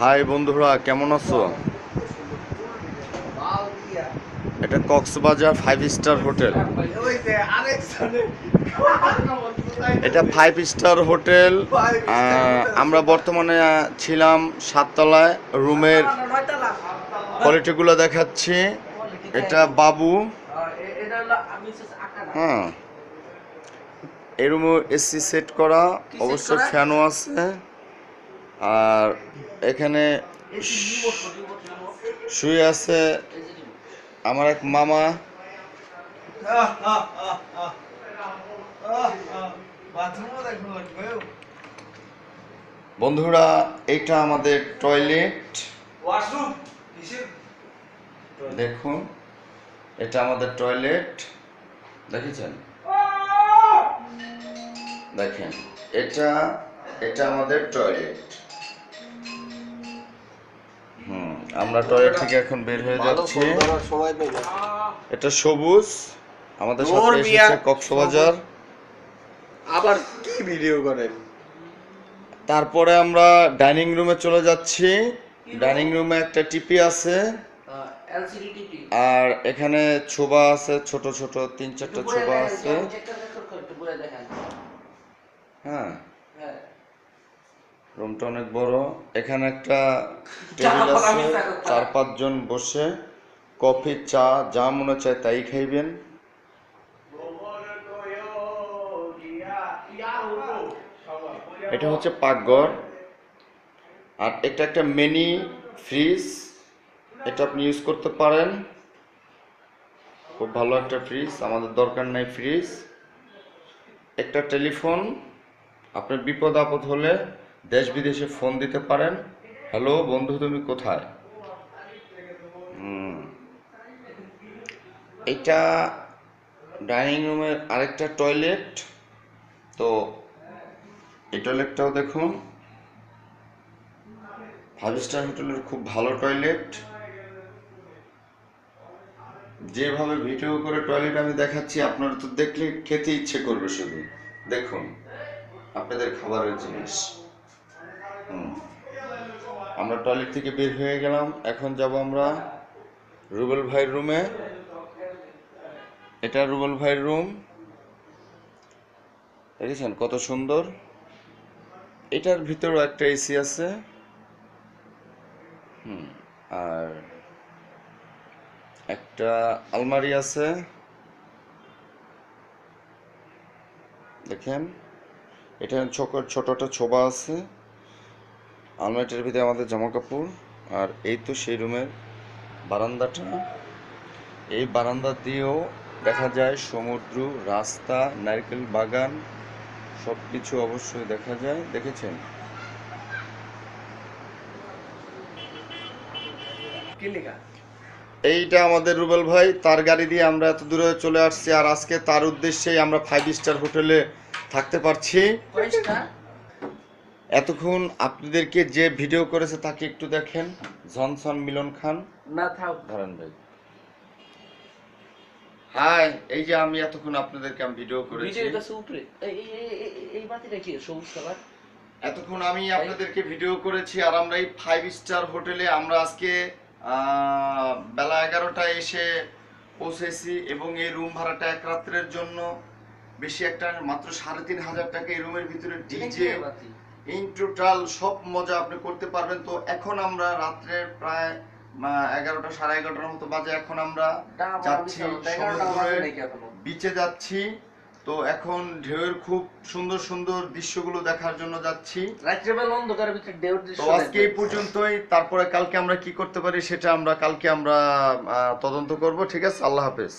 High বন্ধুরা কেমন আছো? এটা কক্সবাজার ফাইভ স্টার হোটেল। এটা ফাইভ স্টার হোটেল। আমরা বর্তমানে ছিলাম সাততলায় রুমের কোয়ালিটিগুলো দেখাচ্ছি। এটা বাবু। হ্যাঁ। এই রুমে এসি সেট করা অবশ্যই ফ্যানও আছে। আর এখানে শুয়ে আছে আমার এক মামা। বন্ধুরা, এটা আমাদের টয়লেট। দেখুন, এটা আমাদের টয়লেট। দেখেছেন? দেখেন, এটা এটা আমাদের টয়লেট। আমরা টয়লেট থেকে এখন বের হয়ে যাচ্ছি। এটা সবুজ আমাদের সাথে এসেছে কক্সবাজার। আবার কি ভিডিও করেন? তারপরে আমরা ডাইনিং রুমে চলে যাচ্ছি। ডাইনিং রুমে একটা টিপি আছে। আর এখানে ছোবা আছে ছোট ছোট তিন চারটা ছোবা আছে। হ্যাঁ। রুমটা অনেক বড়। এখানে একটা টেবিল আছে। চার পাঁচজন বসে। কফি চা যা মনে চায় তাই খাইবেন। এটা হচ্ছে পাকঘর। আর এটা একটা মিনি ফ্রিজ এটা আপনি ইউজ করতে পারেন। খুব ভালো একটা ফ্রিজ আমাদের দরকার নাই ফ্রিজ একটা টেলিফোন আপনার বিপদ আপদ হলে দেশ বিদেশে ফোন দিতে পারেন। হ্যালো, বন্ধু, তুমি কোথায়? এটা ডাইনিং রুমের আরেকটা টয়লেট। তো এই টয়লেটটাও দেখুন। ফাইভ স্টার হোটেলের খুব ভালো টয়লেট। যেভাবে ভিডিও করে টয়লেট আমি দেখাচ্ছি, আপনারা তো দেখলে খেতে ইচ্ছে করবে শুধু। দেখুন, আপনাদের খাবারের জিনিস। আমরা টয়লেট থেকে বের হয়ে গেলাম। এখন যাব আমরা রুবেল ভাইয়ের রুমে এটা রুবেল ভাইয়ের রুম দেখেছেন কত সুন্দর? এটার ভিতরেও একটা এসি আছে। হুম, আর একটা আলমারি আছে। দেখেন এটা ছোট ছোট একটা ছোবা আছে। আলমারিটার ভিতরে আমাদের জামা কাপড় আর এই তো সেই রুমের বারান্দাটা। এই বারান্দা দিয়েও দেখা যায় সমুদ্র রাস্তা নারকেল বাগান সব কিছু অবশ্যই দেখা যায়। দেখেছেন? এইটা আমাদের রুবেল ভাই তার গাড়ি দিয়ে আমরা এত দূরে চলে আসছি আর আজকে তার উদ্দেশ্যেই আমরা ফাইভ স্টার হোটেলে থাকতে পারছি। এতক্ষণ আপনাদেরকে যে ভিডিও করেছে তাকে একটু দেখেন। জনসন মিলন খান। না থাক। ধরেন ভাই। হাই এই যে আমি এতক্ষণ আপনাদেরকে আমি ভিডিও করেছি। ভিডিওর কাছে উপরে। এই এই- বাতিটা কি সবুজ কালার? এতক্ষণ আমি আপনাদেরকে ভিডিও করেছি আর আমরা এই ফাইভ স্টার হোটেলে আমরা আজকে বেলা এগারোটায় এসে পৌঁছেছি এবং এই রুম ভাড়াটা এক রাত্রের জন্য। বেশি একটা মাত্র সাড়ে তিন হাজার টাকা এই রুমের ভিতরে ডিজে ইন টোটাল সব মজা আপনি করতে পারবেন। তো এখন আমরা রাত্রের প্রায় এগারোটা সাড়ে এগারোটার মতো বাজে। এখন আমরা যাচ্ছি বিচে যাচ্ছি। তো এখন ঢেউয়ের খুব সুন্দর সুন্দর দৃশ্যগুলো দেখার জন্য যাচ্ছি। অন্ধকারের ভিতরে ঢেউর দৃশ্য তো আজকে এই পর্যন্তই। তারপরে কালকে আমরা কি করতে পারি সেটা আমরা কালকে আমরা তদন্ত করব। ঠিক আছে? আল্লাহ হাফেজ।